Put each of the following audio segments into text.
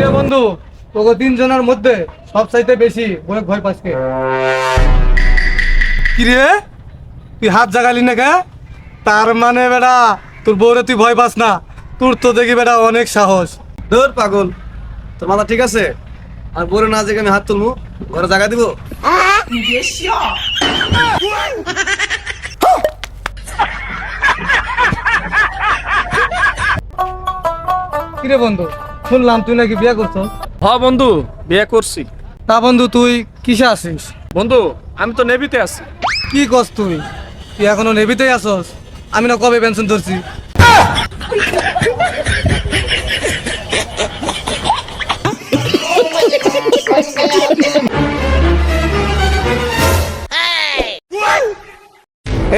কিরে বন্ধু তোকে তিনজনের মধ্যে সব চাইতে বেশি বয়ে ভয় পাসকে কিরে? তুই হাত জাগালি না কে? তার মানে বেটা তোর বউরে তুই ভয় পাস না। তোর তো দেখি বেটা অনেক সাহস। ধর পাগল তোর মাথা ঠিক আছে? আর বলে না যে আমি হাত তুলবো ঘরে জায়গা দিব? কিরে বন্ধু শুনলাম তুই নাকি বিয়ে করছ হ বন্ধু বিয়ে করছি। তা বন্ধু তুই কিসে আসিস বন্ধু আমি তো নেভিতে আছি। কি কস তুই? তুই এখনও নেভিতেই আসস আমি না কবে পেনশন ধরছি?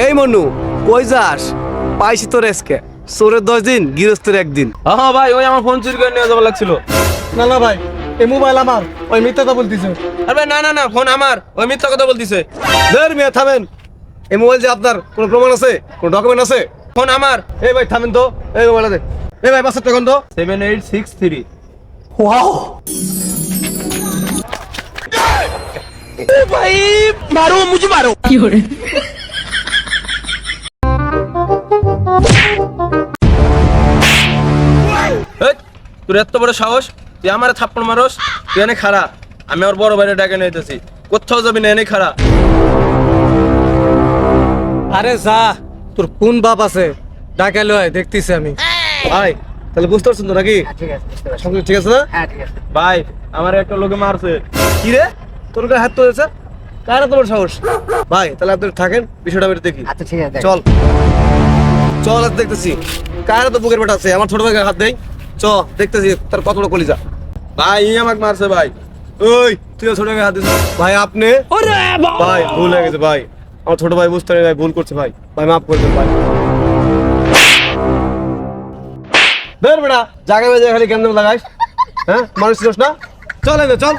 এই মনু কই যাস? পাইছি তোর এসকে। সোরের দশ দিন গৃহস্থের একদিন। হ্যাঁ ভাই ওই আমার ফোন চুরি করে নিয়ে যাওয়া লাগছিল। না না ভাই এই মোবাইল আমার ওই মিথ্যা কথা বলতিছে। আরে ভাই না না না ফোন আমার ওই মিথ্যা কথা বলতিছে। ধর মেয়ে থামেন। এই মোবাইল যে আপনার কোনো প্রমাণ আছে? কোনো ডকুমেন্ট আছে? ফোন আমার। এই ভাই থামেন তো। এই মোবাইল আছে। এই ভাই পাঁচশো টাকা তো। সেভেন এইট সিক্স থ্রি এই, তোর এত বড় সাহস? তুই আমার থাপ্পড় মারস তুই এনে খাড়া। আমি আমার বড় ভাইরে ডাকে নিতেছি কোথাও যাবি না এনে খাড়া। আরে যা তোর কোন বাপ আছে? ডাকে লয় দেখতেছি আমি। ভাই তাহলে বুঝতে পারছেন তো নাকি? সঙ্গে ঠিক আছে না? ভাই আমার একটা লোকে মারছে। কি রে? তোর গায়ে হাত তুলেছে? কারা তোমার সাহস? ভাই তাহলে আপনি থাকেন বিষয়টা আমি দেখি। আচ্ছা ঠিক আছে চল। চল আর দেখতেছি। কারা তো বুকের পেট আছে? আমার ছোট ভাই গায়ে হাত দেই। চ দেখতেছি তার কত বড় কলিজা। ভাই ই আমাকে মারছে ভাই। ওই তুই ছোট ভাই হাত দিস। ভাই আপনি? ভাই ভুল হয়ে গেছে ভাই। আমার ছোট ভাই বুঝতে ভাই ভুল করছে ভাই। ভাই মাফ করে দেন ভাই। বের বেড়া জায়গা বেজে খালি কেন্দ্র লাগাইস হ্যাঁ? মানুষ ছিলস না? চল এনে চল।